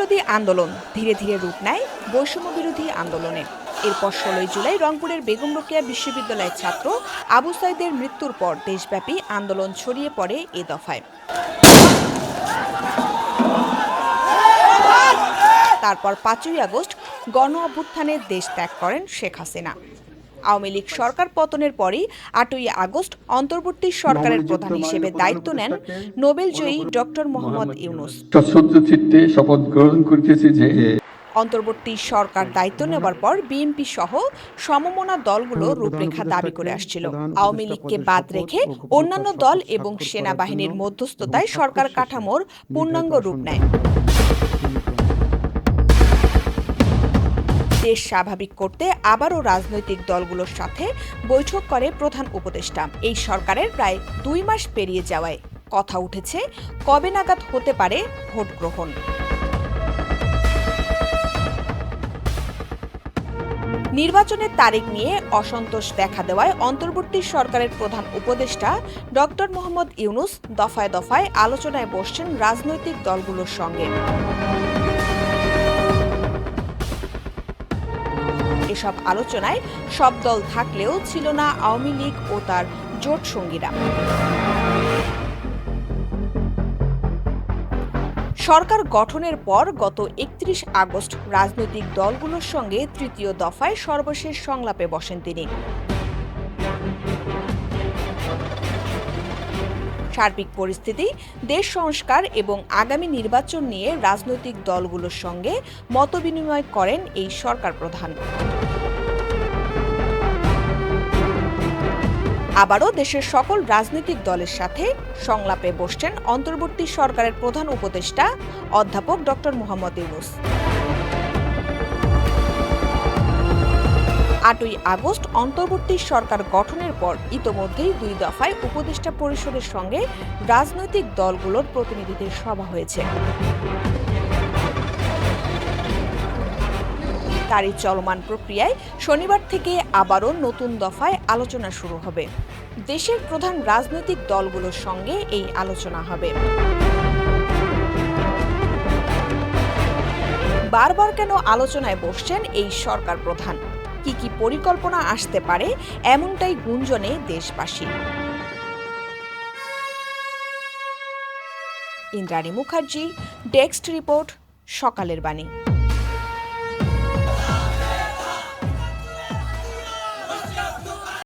বিরোধী আন্দোলন ধীরে ধীরে রূপ নেয় বৈষম্য বিরোধী আন্দোলনে। এরপর ষোলোই জুলাই রংপুরের বেগম রোকেয়া বিশ্ববিদ্যালয়ের ছাত্র আবু সাইদের মৃত্যুর পর দেশব্যাপী আন্দোলন ছড়িয়ে পড়ে এ দফায়। তারপর পাঁচই আগস্ট গণ অভ্যুত্থানে দেশ ত্যাগ করেন শেখ হাসিনা। আওয়ামী লীগ সরকার পতনের পরই আটই আগস্ট অন্তর্বর্তী সরকারের প্রধান হিসেবে দায়িত্ব নেন নোবেলজয়ী ডক্টর মোহাম্মদ ইউনুস। শপথ গ্রহণ করিতেছি যে অন্তর্বর্তী সরকার দায়িত্ব নেওয়ার পর বিএনপি সহ সমমনা দলগুলো রূপরেখা দাবি করে আসছিল। আওয়ামী লীগকে বাদ রেখে অন্যান্য দল এবং সেনাবাহিনীর মধ্যস্থতায় সরকার কাঠামোর পূর্ণাঙ্গ রূপ নেয়। দেশ স্বাভাবিক করতে আবারও রাজনৈতিক দলগুলোর সাথে বৈঠক করে প্রধান উপদেষ্টা। এই সরকারের প্রায় দুই মাস পেরিয়ে যাওয়ায় কথা উঠেছে কবে নাগাদ হতে পারে ভোট গ্রহণ। নির্বাচনের তারিখ নিয়ে অসন্তোষ দেখা দেওয়ায় অন্তর্বর্তী সরকারের প্রধান উপদেষ্টা ডক্টর মোহাম্মদ ইউনুস দফায় দফায় আলোচনায় বসছেন রাজনৈতিক দলগুলোর সঙ্গে। এসব আলোচনায় সব দল থাকলেও ছিল না আওয়ামী লীগ ও তার জোট সঙ্গীরা। সরকার গঠনের পর গত একত্রিশ আগস্ট রাজনৈতিক দলগুলোর সঙ্গে তৃতীয় দফায় সর্বশেষ সংলাপে বসেন তিনি। সার্বিক পরিস্থিতি, দেশ সংস্কার এবং আগামী নির্বাচন নিয়ে রাজনৈতিক দলগুলোর সঙ্গে মতবিনিময় করেন এই সরকার প্রধান। আবারও দেশের সকল রাজনৈতিক দলের সাথে সংলাপে বসছেন অন্তর্বর্তী সরকারের প্রধান উপদেষ্টা অধ্যাপক ডক্টর মোহাম্মদ ইউনুস। আটই আগস্ট অন্তর্বর্তী সরকার গঠনের পর ইতোমধ্যেই দুই দফায় উপদেষ্টা পরিষদের সঙ্গে রাজনৈতিক দলগুলোর প্রতিনিধিদের সভা হয়েছে। তারই চলমান প্রক্রিয়ায় শনিবার থেকে আবারও নতুন দফায় আলোচনা শুরু হবে। দেশের প্রধান রাজনৈতিক দলগুলোর সঙ্গে এই আলোচনা হবে। বারবার কেন আলোচনায় বসছেন এই সরকার প্রধান? কি কি পরিকল্পনা আসতে পারে এমনটাই গুঞ্জনে দেশবাসী। ইন্দ্রাণী মুখার্জি ডেস্ক রিপোর্ট সকালের বাণী।